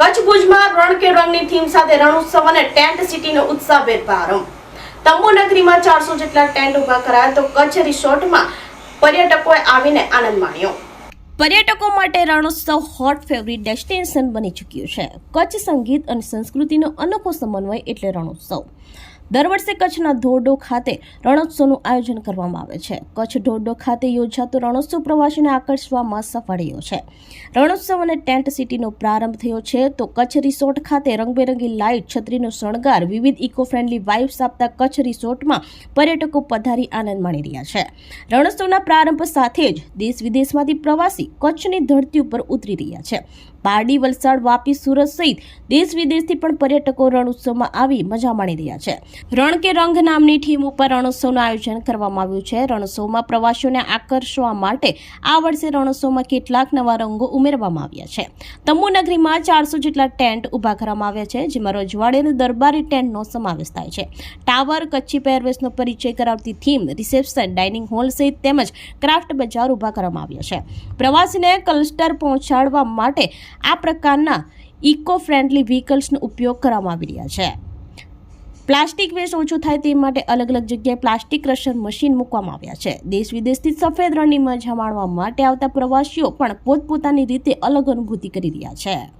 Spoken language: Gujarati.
કચ્છ ભુજમાં રણ કે રંગની થીમ સાથે રણોત્સવ અને ટેન્ટ સિટીનો ઉત્સાહભેર પ્રારંભ તંબુ નગરીમાં ચારસો જેટલા ટેન્ટ ઊભા કરાયા તો કચ્છ રિસોર્ટમાં પર્યટકોએ આવીને આનંદ માણ્યો. પર્યટકો માટે રણોત્સવ હોટ ફેવરિટ ડેસ્ટિનેશન બની ચૂક્યું છે. કચ્છ સંગીત અને સંસ્કૃતિનો અનોખો સમન્વય એટલે રણોત્સવ દર વર્ષે કચ્છના ધોરડો ખાતે રણોત્સવનું આયોજન કરવામાં આવે છે. કચ્છ ધોરડો ખાતે યોજાતો રણોત્સવ પ્રવાસીને આકર્ષવામાં સફળ રહ્યો છે. રણોત્સવ અને ટેન્ટ સિટીનો પ્રારંભ થયો છે તો કચ્છ રિસોર્ટ ખાતે રંગબેરંગી લાઇટ છત્રીનો શણગાર, વિવિધ ઇકો ફ્રેન્ડલી વાઇબ્સ આપતા કચ્છ રિસોર્ટમાં પર્યટકો પધારી આનંદ માણી રહ્યા છે. રણોત્સવના પ્રારંભ સાથે જ દેશ વિદેશમાંથી પ્રવાસી કચ્છની ધરતી ઉપર ઉતરી રહ્યા છે. પારડી, વલસાડ, વાપી, સુરત સહિત દેશ વિદેશથી પણ પર્યટકો રણોત્સવમાં આવી મજા માણી રહ્યા છે. રણ કે રંગ નામની થીમ ઉપર રણોત્સવનું આયોજન કરવામાં આવ્યું છે. રણોત્સવમાં પ્રવાસીઓને આકર્ષવા માટે આ વર્ષે રણોત્સવમાં કેટલાક નવા રંગો ઉમેરવામાં આવ્યા છે. તંબુનગરીમાં ચારસો જેટલા ટેન્ટ ઊભા કરવામાં આવ્યા છે, જેમાં રજવાડી અને દરબારી ટેન્ટનો સમાવેશ થાય છે. ટાવર, કચ્છી પહેરવેશનો પરિચય કરાવતી થીમ, રિસેપ્શન, ડાઇનિંગ હોલ સહિત તેમજ ક્રાફ્ટ બજાર ઊભા કરવામાં આવ્યા છે. પ્રવાસીને ક્લસ્ટર પહોંચાડવા માટે આ પ્રકારના ઇકો ફ્રેન્ડલી વ્હીકલ્સનો ઉપયોગ કરવામાં આવી રહ્યા છે. પ્લાસ્ટિક વેસ્ટ ઓછું થાય તે માટે અલગ અલગ જગ્યાએ પ્લાસ્ટિક ક્રશર મશીન મૂકવામાં આવ્યા છે. દેશ વિદેશથી સફેદ રણની મજા માણવા માટે આવતા પ્રવાસીઓ પણ પોતપોતાની રીતે અલગ અનુભૂતિ કરી રહ્યા છે.